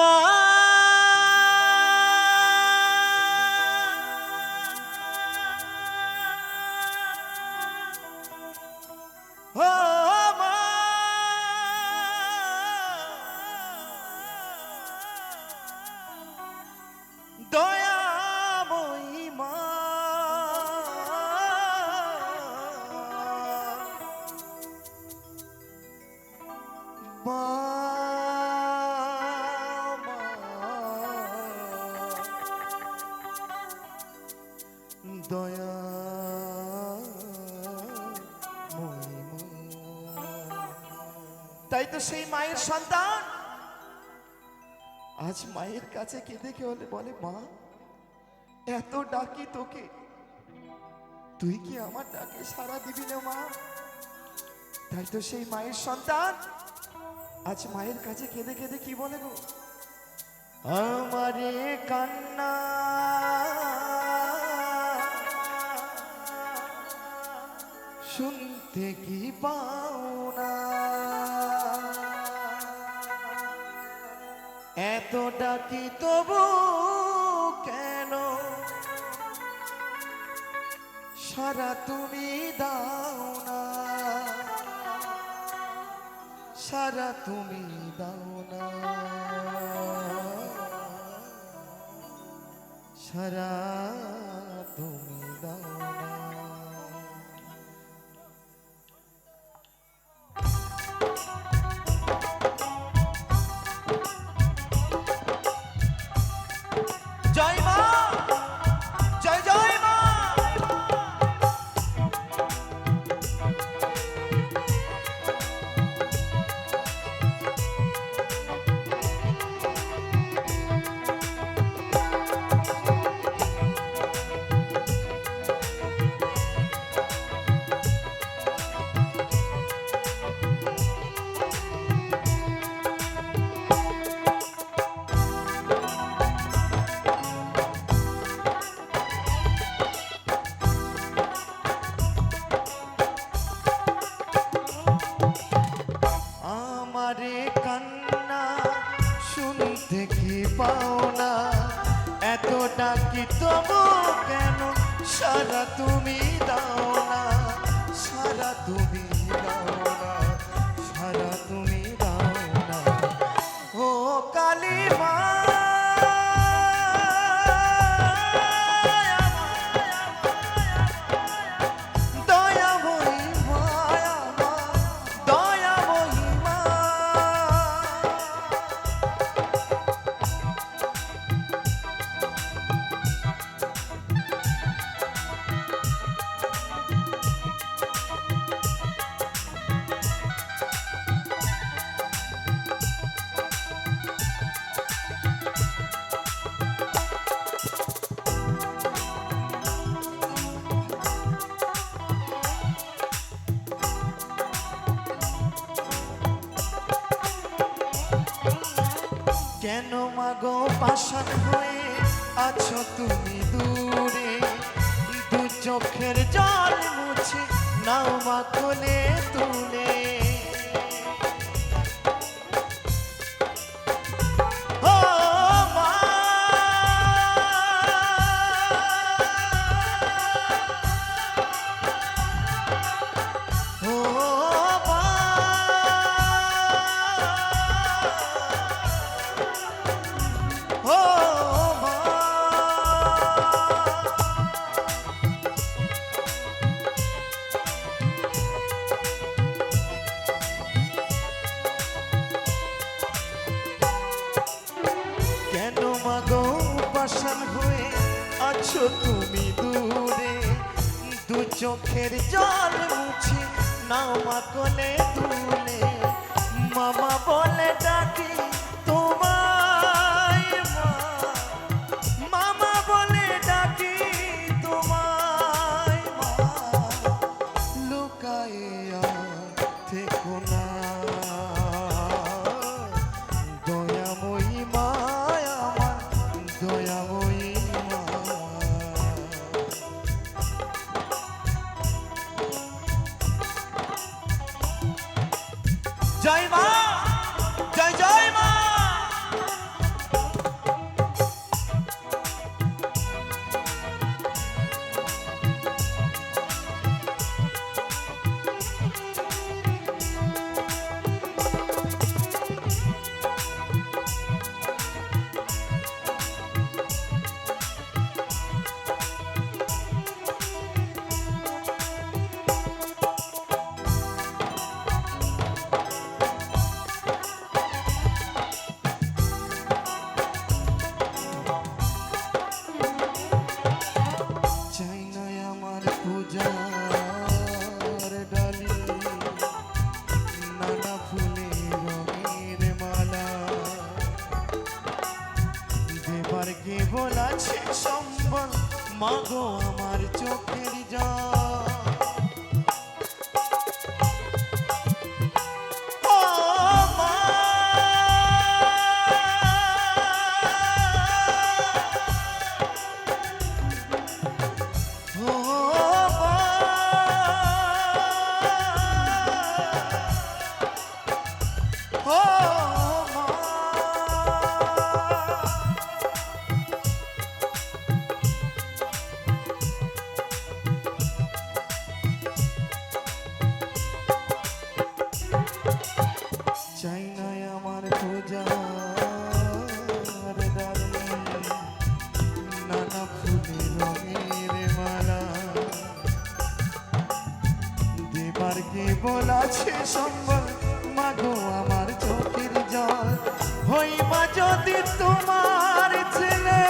মা দয়া তাই তো সেই মায়ের সন্তান। আজ মায়ের কাছে কেঁদে কে হলে বলে, মা, এত ডাকি তোকে। তুই কি আমার ডাকে সারা দিবি না, মা? তাই তো সেই মায়ের সন্তান। আজ মায়ের কাছে কেঁদে কেঁদে কি বলে গো? আমারে কান্না শুনতে কি পাও না এত ডাকি তবু কেন? সারা তুমি দাও না সারা তুমি দাও না সারা আমারে কান্না, শুনতে কি পাও না এত ডাকি তবু কেন? সারা তুমি দাও না সারা তুমি কেন মাগো পাশান হয়ে আছো তুমি দূরে? দু চোখের জল মুছে নাও মা কোলে তুলে। চোখের জল মুছি নাও মা কোলে তুলে জয় মা মাগো আমার। দেবার কে বলাছে সম্বল? মাগো আমার চোখের জল। হই মা যদি তোমার ছেলে